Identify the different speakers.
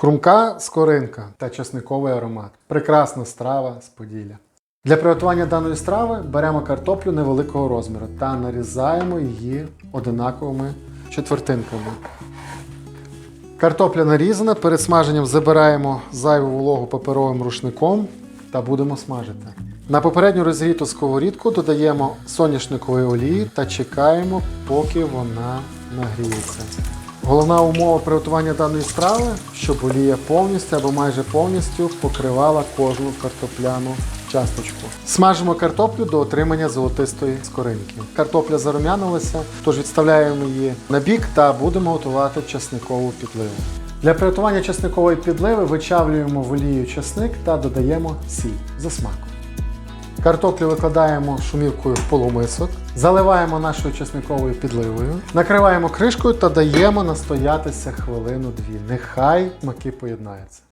Speaker 1: Хрумка скоринка та чесниковий аромат. Прекрасна страва з Поділля. Для приготування даної страви беремо картоплю невеликого розміру та нарізаємо її одинаковими четвертинками. Картопля нарізана, перед смаженням забираємо зайву вологу паперовим рушником та будемо смажити. На попередню розігріту сковорідку додаємо соняшникової олії та чекаємо, поки вона нагріється. Головна умова приготування даної страви, щоб олія повністю або майже повністю покривала кожну картопляну часточку. Смажимо картоплю до отримання золотистої скоринки. Картопля зарум'янилася, тож відставляємо її на бік та будемо готувати часникову підливу. Для приготування часникової підливи вичавлюємо в олію часник та додаємо сіль за смаком. Картоплю викладаємо шумівкою в полумисок, заливаємо нашою чесниковою підливою, накриваємо кришкою та даємо настоятися хвилину-дві. Нехай смаки поєднаються.